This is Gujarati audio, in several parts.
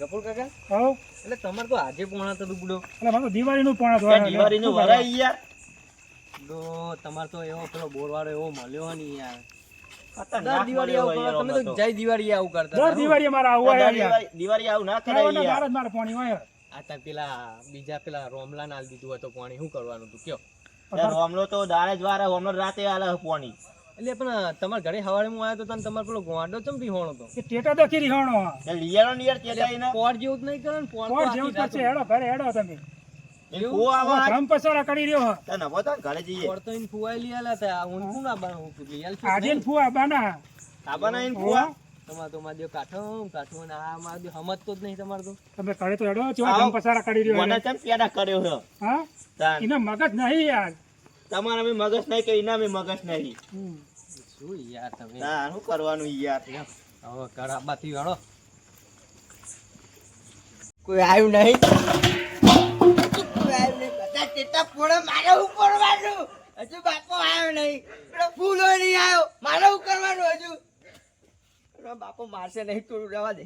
ગફુર કાકા? હા. એટલે તમારે તો આજે પોણા તો દુબડો એટલે મારું દિવાળીનું પણ ત્યાં દિવાળીનું વરાય યાર? તો તમારે તો એવો પેલો બોરવાળો એવો મળ્યો નહીં યાર. દર દિવાળી આવું તમે તો જય દિવાળી આવું કરતા દર હતા. મારા આવું દર આયા યાર દિવાળી- દિવાળી આવું ના કરાય યાર. બાર જ હોય. આ તાર પેલા બીજા પેલા રોમલા નાલ દીધું હતું પોણી શું કરવાનું કયો? યાર તો દાડે જ રાતે આલે પોણી. એટલે પણ તમારા ઘરે હવારે હું આવ્યો તો તને તમારો પેલો ગોંડો ચમ રીહોણો તો કે ટેટા તો ખીરી હણો યાર લીયાનો ને યાર ચેતાઈ પોર જેવું જ નહીં કરે ને પોર તો જેવું કરશે હેડો ઘરે હેડો તમે. પોર એને એને તમારે તો મારા દેવ કાઠો કાઠો અને આ મારા દેવ સમજતો જ નહીં તમારે તો. તમે ઘરે તો હેડો ચેવા આવો. ધમ પસારા કરી રહ્યો મને એને. ચમ પેડા કર્યો છે? હા? તાન. એને મગજ નહીં તમારા મગજ નહીં કે એના મગજ નહીં? શું યાર તમે? તાન શું કરવાનું યાર? હવે કરાબાથી વાળો કોઈ આવ્યું નહીં? કોઈ આવ્યું નહીં. બધા ટેટા ફોડે મારે હું કરવાનું હજુ બાપો આવ્યો નહીં. ફૂલો નહીં આવ્યો. મારે હું કરવાનું હજુ? બાપો મારશે નહીં થોડું રહેવા દે.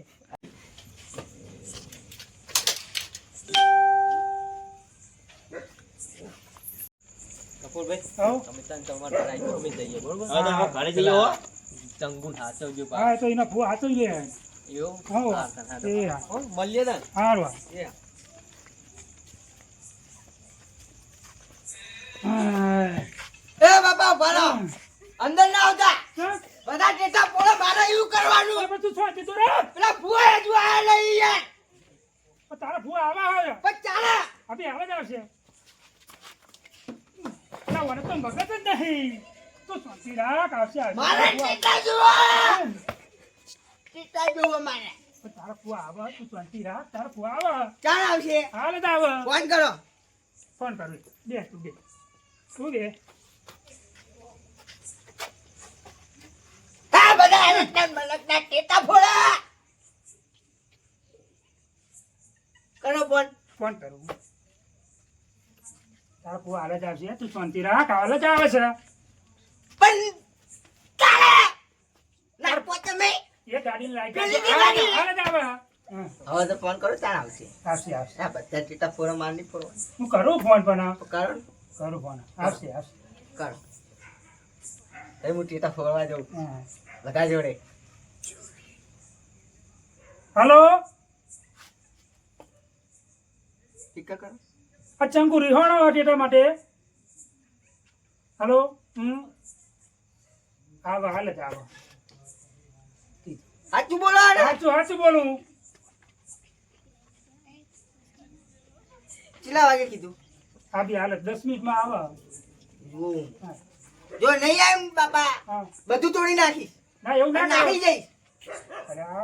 કપૂરભાઈ તમે તને તમારે ઘરે અમે જઈએ બરોબર? હવે ઘરે જઈએ હો. ચંગુન હાચવજો હા તો એના ફુવા હાથો એવું? હા, એ હા. મળીએ તને. હારું એ બાપા ભલો અંદર ના આવતા. બધા ટેટા ફોડે મારે એવું કરવાનું. હવે તું હતી તું રે? પેલા ફૂએ હજુ આવ્યા લઈ યાર. તારા ફુવા આવા હોય. પણ ચાલે. અભી આવે જ આવશે. ના, વને તો મગજ જ નહીં તું શાંતિ રાખ આવશે આવશે. મારે ટેટા જોવા. ટેટા જોવા મારે. તારા ફુવા આવે તું શાંતિ રાખ તારા ફુવા આવે. ચાલ આવશે? હાલ જ આવે. ફોન કરો. ફોન કરું. બે તું બે. તું બે. હા બધા હલકના મલકના ટેટા ફોડા. કરો ફોન. ફોન કરું. તારા ફુવા હાલ જ આવશે. તું શાંતિ રાખ હાલ જ આવે છે. પણ ચાલે નાખો તમે. એ ગાડીને લાઈટ પેલી હાલ જ આવે હવે તો ફોન કરો ચાલ આવશે. આવશે આવશે. હા બધા ટેટા ફોડા માર નહીં ફોડો હું કરું ફોન પણ કરો. કરું ફોન આવશે આવશે. કરો. એ હું ટેટા ફોડવા જાઉં. હા. બધા જોડે. હલો? ટીકા કરો. આ ચંકુ રિહાણો ટેટા માટે. હલો હમ. આવો હાલ જ આવો સાચું બોલો સાચું સાચું બોલું. કેટલા વાગે કીધું? હા બી હાલ દસ મિનિટમાં આવો જો નહીં આવ્યું બાપા. બધું તોડી નાખી ના એવું ના નાખી. જઈશ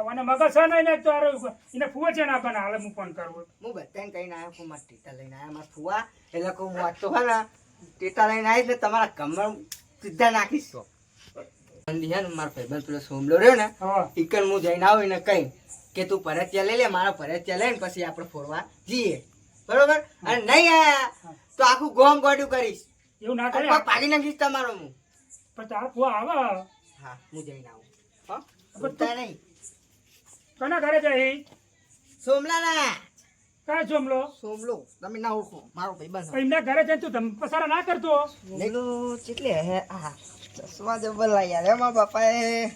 મને મગજ છે ને તો આરે એને ફુવા છે ને આપણને હાલ હું ફોન કરવો હું બધાને કહીને આવ્યો કે મારા ટેટા લઈને આવ્યા મારા ફુવા. એટલે કહું હું વાંચતો હા ને ટેટા લઈને આવીશ ને તમારા કમર સીધા નાખીશ હે મારો ભાઈબંધ પેલો સોમલો રહ્યો ને હા. ઈકન હું જઈને આવું એને કઈ કે તું ભરતિયા લઈ લે મારા ભરતિયા લઈને પછી આપણે ફોરવા જઈએ. બરોબર? અને નહીં આયા તો આખું ગોમ ગોડ્યું કરીશ. એવું ના અને કરે પાડી નાખીશ તમારો હું. પણ તારો ફુવા આવે? હા હું જઈને આવું. હા? પણ નહીં. કોના ઘરે જાય સોમલા ના કા જોમલો સોમલો. તમે ના ઓળખો. મારો ભાઈ બસ. એમના ઘરે જઈને તું ધમ પસારા ના કરતો? લેલો ચેટલે હે? આ ચશ્મા જબર લાગ્યા રે મારા બાપાએ.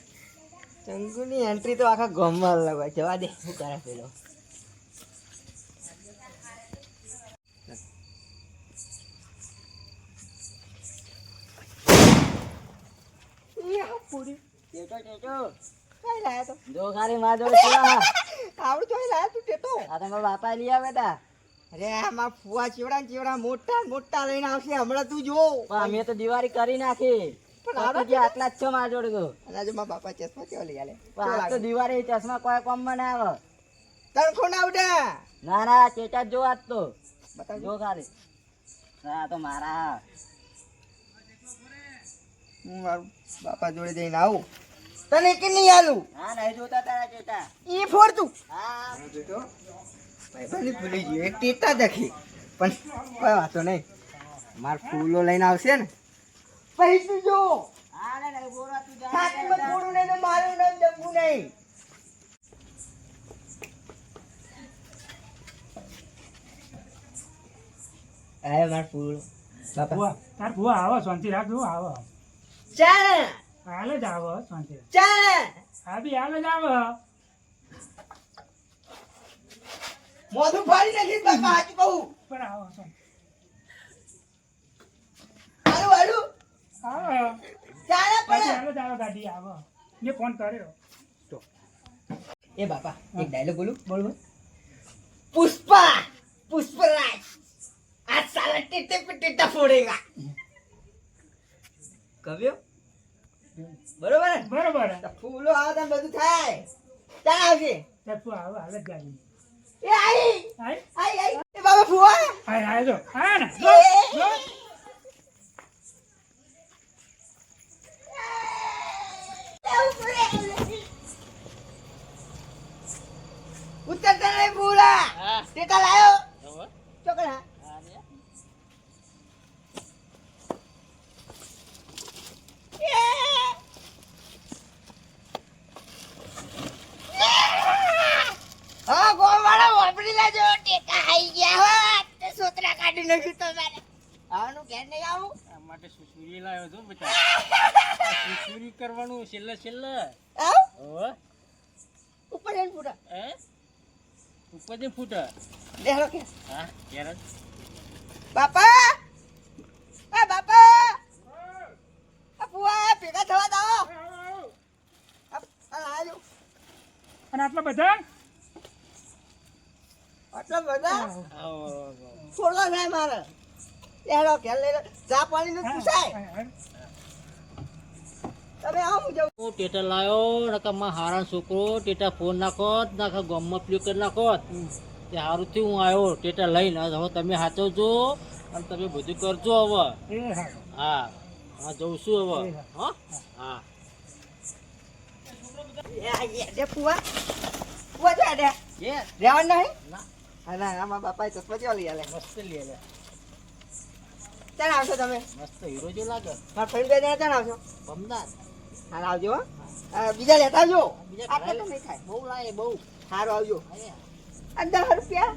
ચંગુની એન્ટ્રી તો આખા ગામમાં લગાય જવા દે. શું કરે પેલો? જો ખાલી માં જોડે આવડું તો લાયા તું. ટેટો આ તો મારા બાપા લઈ આવે તા. અરે આ ફુવા ચેવડા ને મોટા મોટા લઈને આવશે. હમણાં તું જો. અમે તો દિવાળી કરી નાખી. પણ પણ જે આટલા જ છો મારા જોડે તો. અને આજે મારા બાપા ચશ્મા કેવા લઈ આલે? આ તો દિવાળી ચશ્મા કોઈ કોમમાં ના આવે. તણખો ના આવડે? ના ના ચેચા જ આજ તો. બતાવજો. જો ખાલી. આ તો મારા. હું મારું બાપા જોડે જઈને આવું. તને કે નહીં આલું હા નહીં જોતા તારા જોતા. એ ફોડ તું હા જોતો. ભાઈ ભૂલી ગયો એક ટેટા દેખી. પણ કોઈ વાતો નહીં. માર ફૂલો લઈને આવશે ને. પૈસી જો. હા ને નહીં બોરા તું જા. સાચું બોરું નહીં તો મારું નામ જંગુ નહીં. અરે માર ફૂલો. બાપા. તાર ભૂવા આવો શાંતિ રાખજો આવો. ચાલ. હાલ જ આવો શાંતિ ચાલે હા બી હાલ જ આવો. મોઢું ફાડી નાખીશ બાપા હાચું કહું. પણ આવો. હારું હારું આવો. ચાલે પણ. હાલ જ આવો ગાડી આવ. મેં ફોન કર્યો. એ બાપા એક ડાયલોગ બોલું બોલ? બોલ. પુષ્પા પુષ્પરાજ. આ સાલા ટેટે पे ફોડેગા કવ્યો? બરોબર? બરોબર. ફૂલો આવે તો બધું થાય. ચાલ આવજે. ટપુ આવો હાલ જ ગાડી એ આઈ. આઈ? આઈ એ બાબા ફુવા આઈ આઈ જો. આય ને એ, જો. ઉતરતા નહીં ફૂલા ટેટા લાયો ચોકડા હા ગોવાળા વાપરી લેજો ટેકા આઈ ગયા હો તે સોતરા કાઢી નાખ્યું તમારે આવવાનું ઘેર નહીં આવું? આ માટે સુસુરી લાવ્યો છું બેટા સુસુરી કરવાનું છેલ્લે છેલ્લે. ઉપર જઈને ફૂટા. હે? ઉપર જે ફૂટા? દેખલો કે. હા ક્યારે બાપા! આ બાપા! આ ફુવા ભેગા થવા દો. આ આ અને આટલા બધા? આટલા બધા? છોડવા થાય મારે. લેલો ઘેર લઈ ચા પાણી નું પૂછાય હું જાઉં. હું ટેટા લાયો નકામાં હારા છોકરો ટેટા ફોન નાખો નાખા ગમમાં પ્લે કરી નાખો તે સારું થી હું આવ્યો ટેટા લઈને. હવે તમે સાચવજો અને તમે બધું કરજો હવે. હા. હા હા જઉં છું હવે. હા. હા? ફુવા. ફુવા નહીં? ના હા ના આમાં બાપાએ ચશ્મા કેવા લઈ આલે? મસ્ત લઈ આલે. ચાલ આવશો તમે? મસ્ત હીરો જો લાગે. મારા ફ્રેન્ડ બે જણા ચાલ આવશો બમદાર હાલ આવજો બીજા લેતા આવજો. આટલા તો નહીં થાય બહુ લાગે બહુ. સારું આવજો. આ દસ રૂપિયા?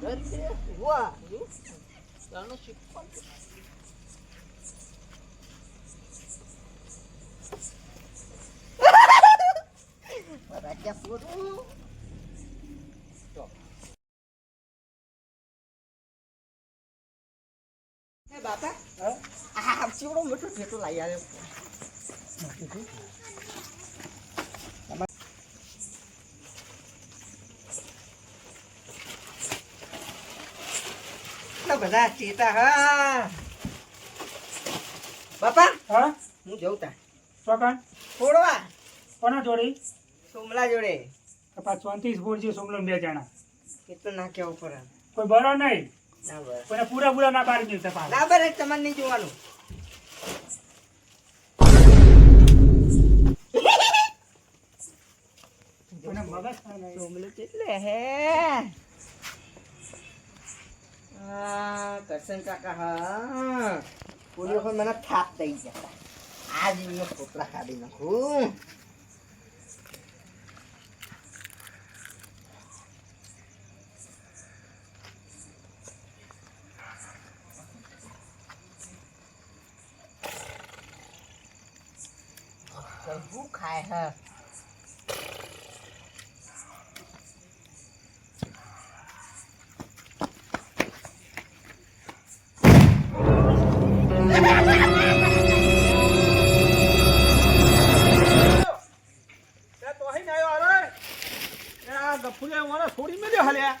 દસ રૂપિયા? વાહ. રાજા પૂરું બાપા? હા? આ ચીવડો મોટો ઠેકો લાવી આવ્યો. બધા ચેતા હા. બાપા? હા? હું જઉં તા. ચોકન છોડવા. કોના જોડી? સોમલા જોડે. તો પાછું ચોંતીસ બોર છે સોમલો બે જણા. ના કેવું પડે. કોઈ બરો નહીં. પૂરા પૂરા ના પાડી દેતા પાછા. ના બરાબર તમારે નહીં જોવાનું. કરશન કાકા હા. મને થાપ થઈ જતા આજ મેં પોતરા કાઢી નાખું. શું ખાય હ? છોડી મેલ્યો હલ્યા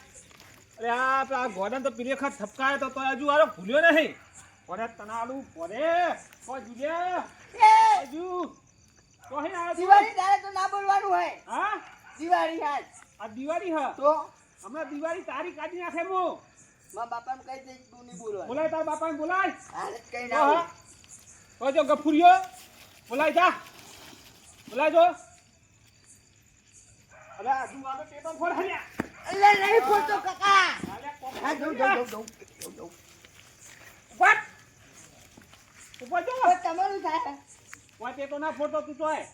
અરે આ પેલા ગોડન તો પીલે ખાત થપકાયો તો તોય હજુ આરો ભૂલ્યો નહીં. પડે તનાલું પડે હજુ. આવ્યો દિવાળી તારે તો ના બોલવાનું હોય. હા? દિવાળી આજ આ દિવાળી હા. તો? હમણાં દિવાળી તારી કાઢી નાખે મો. બાપાને કહી દઈશ તું નહીં બોલવાનું. બોલાય તાર બાપાને બોલાય. હાલ કઈ ના તો જો ગફુરિયો બોલાય જા. બોલાય જો. અરે હલ્યા નહીં કાકા. હા જઉં જઉં જઉં ઉપર જો. તમારું થાય. કોઈ તો ના ફોડતો તું તોય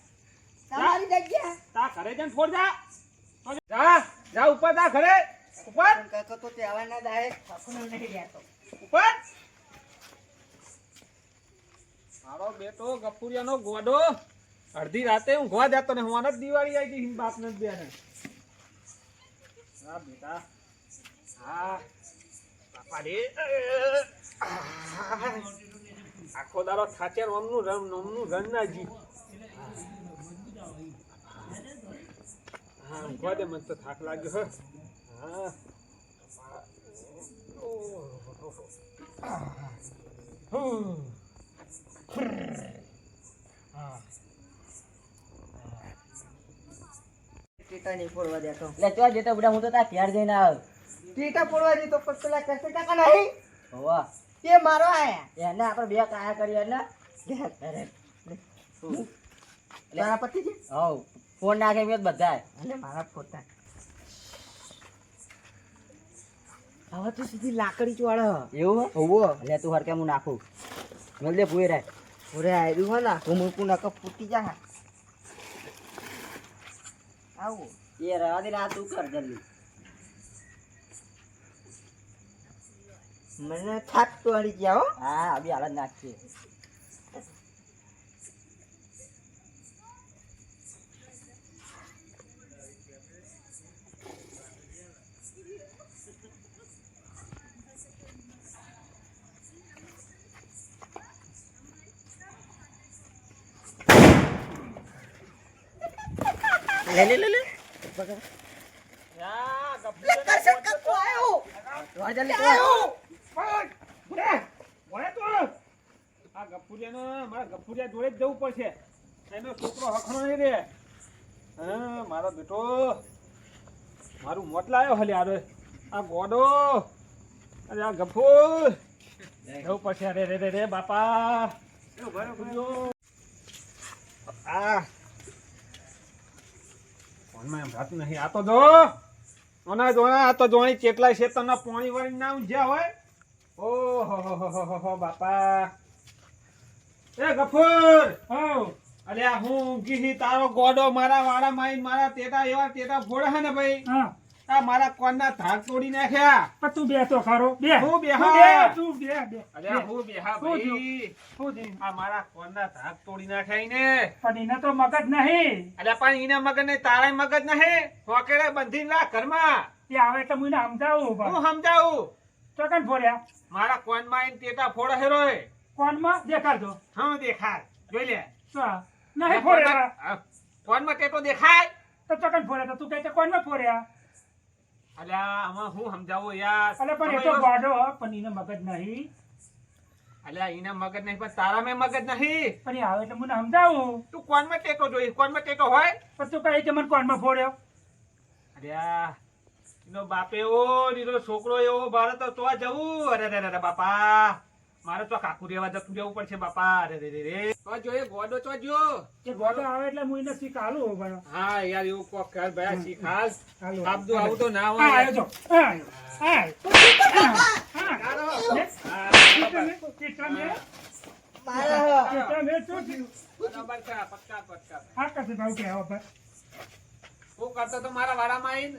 તમારી જગ્યા તા ઘરે જઈને ફોડ જા જા જા ઉપર જા ઘરે. ઉપર. કહેતો તો તે તો ના દાય ઠાકોરને નહીં રહેતો. ઉપર. મારો બેટો ગફુરિયાનો ગોડો. અડધી રાતે ઊંઘવા જતો ને હું જ દિવાળી આવી ગઈ બાપ ને બેને. હા બેટા. હા. બાપા રે. આખો દારો થાચેર ઓમનું રમ નોમનું રન ના જી હા ઊંઘવા દે મને તો થાક લાગ્યો હે. ચો જતો બુડા હું તો ત્યાં ઘેર જઈને આવ્યો ટીટા ફોડવા દીધો પણ પેલા કરશે કાકા નહીં? હોવા. એ મારો આયા એને આપણે બે કાયા કરી એટલે અરે તારા પતિ છે? હવ. ફોન નાખે મેં બધા એટલે મારા પોતા. હવે તો સીધી લાકડી ચોળે. એવું હોવો. એટલે તું હરકે હું નાખું. મેલ દે પૂરી રહે ઓરે આયરું હો ના. હું મૂકું નકર ફૂટી જા. આવું. એ દે ને તું કર જલ્દી. મને થાક તો હળી ગયા હો હા અભી હાલ જ નાખીએ લે લે લે લે યા, લે ગફુરિયાનો કરશે ગોડો કકુ આયો રોજ જલ્દી આયો પણ, બુડા, વળે તો. આ ગફુરિયાનો, મારા ગફુરિયા જોડે જવું પડશે. એનો છોકરો હખણો નહીં રે. હા, મારો બેટો. મારું મોત લાયો હલે આ ગોડો. અરે, આ ગફુર જવું પડશે. અરે, રે રે રે, બાપા. આ. ફોનમાં એમ રાતું નહીં. આ તો આ તો જોણી છે, તને પાણી વાળી ના ઊંઝ્યા હોય. ઓહો હો હો હો હો હો બાપા. એ ગફુર. અલે હું ઊંઘી છી તારો ગોડો મારા વાળા માઈ મારા તેટા એવા તેટા ફોડે છે ને ભાઈ? હા. આ મારા કોણના ધાક તોડી નાખ્યા. પણ તું બે. તો ખરો બે હું બે, તું હા. તું બે બે. અલે હું બેહા ભાઈ? શું જી આ મારા કોણના ધાક તોડી નાખ્યા ને પણ એને તો મગજ નહીં. અલે પણ ઈને મગજ ને તારા મગજ નહીં. હોકેડે બંધીને રાખ ઘરમાં. તે આવે તો હું એને સમજાવું હું સમજાવું? ચોકન ફોડ્યા મારા કોનમાં આઈને તેટા ફોડે હેરોય કોનમાં? દેખાડજો. હા દેખાડ. જોઈ લે. તો. નહીં ફોડ્યા કોનમાં ટેટો દેખાય? તો ચોકન ફોડ્યા તો તું કહે કોનમાં ફોડ્યા અલ્યા આમાં હું સમજાવો યાર? અલ્યા પણ એ તો ગાડો પણ એને મગજ નહીં. અલ્યા એને મગજ નહીં પણ તારા મેં મગજ નહીં. પણ આવે એટલે મને સમજાવું. તું કોનમાં ટેકો જોઈ? કોનમાં ટેકો હોય? પણ તું કહે છે મને કોનમાં ફોડ્યો? અલ્યા એનો બાપ એવો એનો છોકરો એવો મારે તો તો જવું અરે રે રે બાપા મારે તો કાકુ રેવા જતું રહેવું પડશે બાપા અરે રે રે રે તો જો ગોડો તો જો એ ગાડો આવે એટલે હું એને શીખ હાલું હા યાર એવું કોક કર ભાઈ શીખાલ હાલું. આવું તો ના હોય આવ્યો જો. હા, આવ્યો. હા. કાઢો. લે. હા, ચિત્રા લે, ચિત્રા લે. મારા ચિત્રા લે, શું થયું? બરાબર છે, પક્કા પક્કા આ કશે ભાવ કે આવો ભાઈ. હું કરતો તો મારા વાડામાં આવીને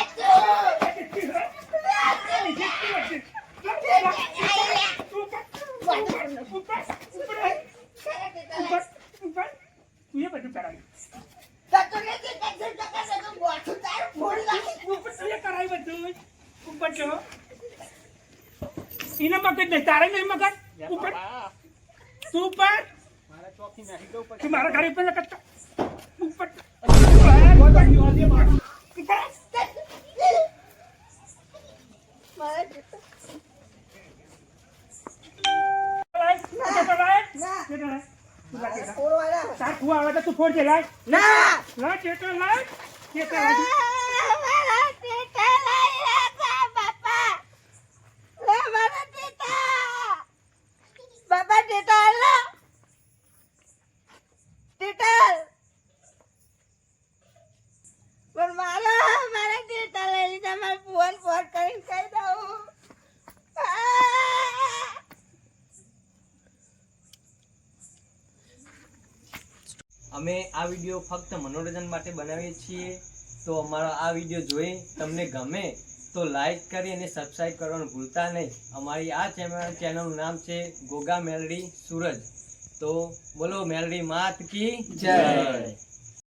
ફોડજે લાય ના લાય ચેતન લાય ચેતન પણ મારા મારા દેતા લઈ લીધા મારે ફોન ફોન કરીને કહી દઉં અમે આ વીડિયો ફક્ત મનોરંજન માટે બનાવીએ છીએ. તો અમારો આ વીડિયો જોઈ તમને ગમે તો લાઈક કરી અને સબસ્ક્રાઈબ કરવાનું ભૂલતા નહીં. અમારી આ ચેનલ ચેનલનું નામ છે ગોગા મેલડી સૂરજ. તો બોલો મેલડી માત કી જય.